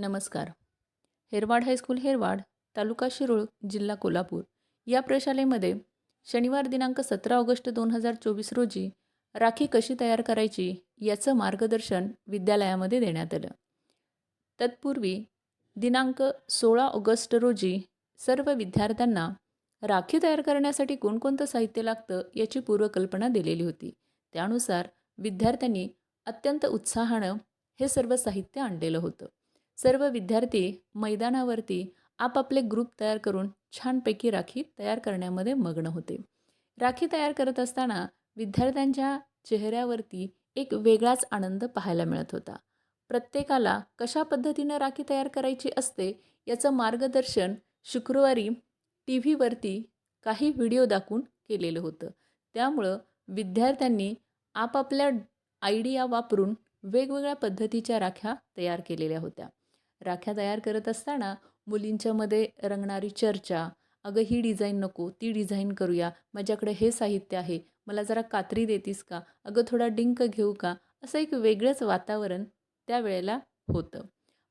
नमस्कार. हेरवाड हायस्कूल हेरवाड तालुका शिरूळ जिल्हा कोल्हापूर. या प्रशालेमध्ये शनिवार दिनांक सतरा ऑगस्ट दोन हजार चोवीस रोजी राखी कशी तयार करायची याचं मार्गदर्शन विद्यालयामध्ये देण्यात आलं. तत्पूर्वी दिनांक सोळा ऑगस्ट रोजी सर्व विद्यार्थ्यांना राखी तयार करण्यासाठी कोणकोणतं साहित्य लागतं याची पूर्वकल्पना दिलेली होती. त्यानुसार विद्यार्थ्यांनी अत्यंत उत्साहानं हे सर्व साहित्य आणलेलं होतं. सर्व विद्यार्थी मैदानावरती आपापले ग्रुप तयार करून छानपैकी राखी तयार करण्यामध्ये मग्न होते. राखी तयार करत असताना विद्यार्थ्यांच्या चेहऱ्यावरती एक वेगळाच आनंद पाहायला मिळत होता. प्रत्येकाला कशा पद्धतीनं राखी तयार करायची असते याचं मार्गदर्शन शुक्रवारी टी व्हीवरती काही व्हिडिओ दाखवून केलेलं होतं. त्यामुळं विद्यार्थ्यांनी आपापल्या आयडिया वापरून वेगवेगळ्या पद्धतीच्या राख्या तयार केलेल्या होत्या. राख्या तयार करत असताना मुलींच्यामध्ये रंगणारी चर्चा अगं ही डिझाईन नको ती डिझाईन करूया माझ्याकडे हे साहित्य आहे मला जरा कात्री देतीस का? अगं थोडा डिंक घेऊ का? असं एक वेगळंच वातावरण त्यावेळेला होतं.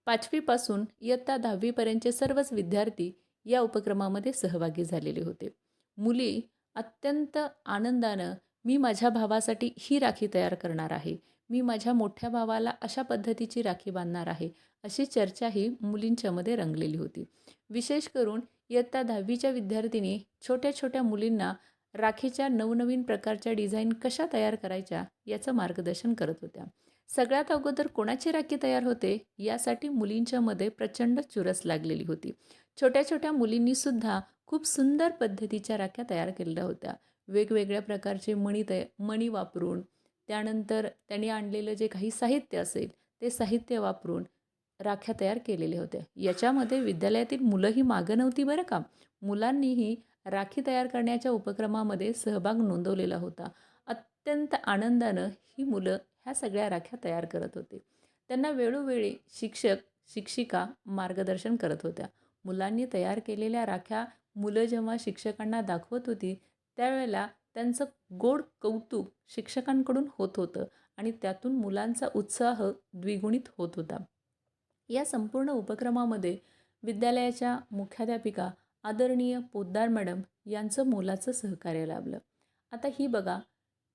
पाचवीपासून इयत्ता दहावीपर्यंतचे सर्वच विद्यार्थी या उपक्रमामध्ये सहभागी झालेले होते. मुली अत्यंत आनंदानं मी माझ्या भावासाठी ही राखी तयार करणार आहे मी माझ्या मोठ्या भावाला अशा पद्धतीची राखी बांधणार आहे अशी चर्चाही मुलींच्यामध्ये रंगलेली होती. विशेष करून इयत्ता दहावीच्या विद्यार्थिनी छोट्या छोट्या मुलींना राखीच्या नवनवीन प्रकारच्या डिझाईन कशा तयार करायच्या याचं मार्गदर्शन करत होत्या. सगळ्यात अगोदर कोणाची राखी तयार होते यासाठी मुलींच्यामध्ये प्रचंड चुरस लागलेली होती. छोट्या छोट्या मुलींनीसुद्धा खूप सुंदर पद्धतीच्या राख्या तयार केलेल्या होत्या. वेगवेगळ्या प्रकारचे मणी तय मणी वापरून त्यानंतर त्यांनी आणलेलं जे काही साहित्य असेल ते साहित्य वापरून राख्या तयार केलेल्या होत्या. याच्यामध्ये विद्यालयातील मुलंही मागं नव्हती बरं का. मुलांनीही राखी तयार करण्याच्या उपक्रमामध्ये सहभाग नोंदवलेला होता. अत्यंत आनंदानं ही मुलं ह्या सगळ्या राख्या तयार करत होते. त्यांना वेळोवेळी शिक्षक शिक्षिका मार्गदर्शन करत होत्या. मुलांनी तयार केलेल्या राख्या मुलं जेव्हा शिक्षकांना दाखवत होती त्यावेळेला त्यांचं गोड कौतुक शिक्षकांकडून होत होतं आणि त्यातून मुलांचा उत्साह द्विगुणित होत होता. या संपूर्ण उपक्रमामध्ये विद्यालयाच्या मुख्याध्यापिका आदरणीय पोद्दार मॅडम यांचं मोलाचं सहकार्य लाभलं. आता ही बघा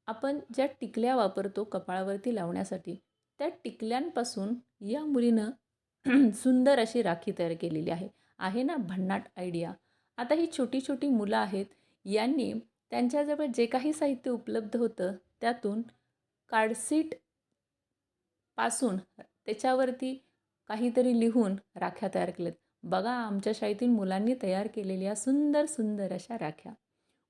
आपण ज्या टिकल्या वापरतो कपाळावरती लावण्यासाठी त्या टिकल्यांपासून या मुलीनं सुंदर अशी राखी तयार केलेली आहे. आहे ना? भन्नाट आयडिया आता ही छोटी छोटी मुलं आहेत यांनी त्यांच्याजवळ जे काही साहित्य उपलब्ध होतं त्यातून कार्डसीटपासून त्याच्यावरती काहीतरी लिहून राख्या तयार केल्यात. बघा आमच्या शाळेतील मुलांनी तयार केलेल्या सुंदर सुंदर अशा राख्या.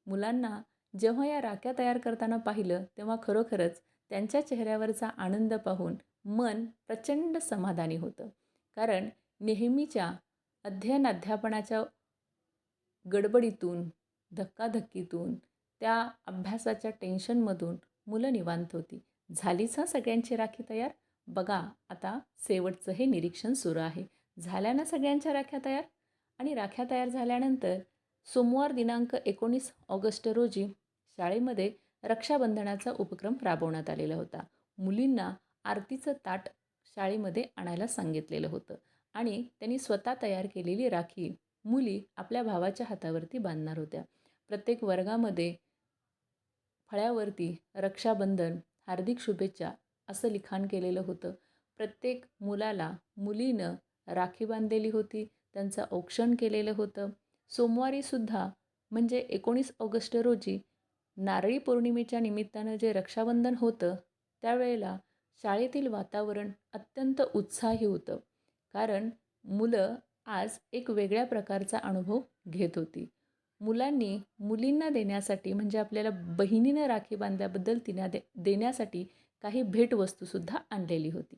मुलांना जेव्हा या राख्या तयार करताना पाहिलं तेव्हा खरोखरच त्यांच्या चेहऱ्यावरचा आनंद पाहून मन प्रचंड समाधानी होतं. कारण नेहमीच्या अध्ययन अध्यापनाच्या गडबडीतून धक्काधक्कीतून त्या अभ्यासाच्या टेन्शनमधून मुलं निवांत होती. झालीच हा सगळ्यांची राखी तयार? बघा आता शेवटचं हे निरीक्षण सुरू आहे. झाल्या ना सगळ्यांच्या राख्या तयार? आणि राख्या तयार झाल्यानंतर सोमवार दिनांक एकोणीस ऑगस्ट रोजी शाळेमध्ये रक्षाबंधनाचा उपक्रम राबवण्यात आलेला होता. मुलींना आरतीचं ताट शाळेमध्ये आणायला सांगितलेलं होतं आणि त्यांनी स्वतः तयार केलेली राखी मुली आपल्या भावाच्या हातावरती बांधणार होत्या. प्रत्येक वर्गामध्ये फळ्यावरती रक्षाबंधन हार्दिक शुभेच्छा असं लिखाण केलेलं होतं. प्रत्येक मुलाला मुलीनं राखी बांधलेली होती त्यांचं औक्षण केलेलं होतं. सोमवारीसुद्धा म्हणजे एकोणीस ऑगस्ट रोजी नारळी पौर्णिमेच्या निमित्तानं जे रक्षाबंधन होतं त्यावेळेला शाळेतील वातावरण अत्यंत उत्साही होतं. कारण मुलं आज एक वेगळ्या प्रकारचा अनुभव घेत होती. मुलांनी मुलींना देण्यासाठी म्हणजे आपल्याला बहिणीनं राखी बांधल्याबद्दल तिने दे देण्यासाठी काही भेटवस्तूसुद्धा आणलेली होती.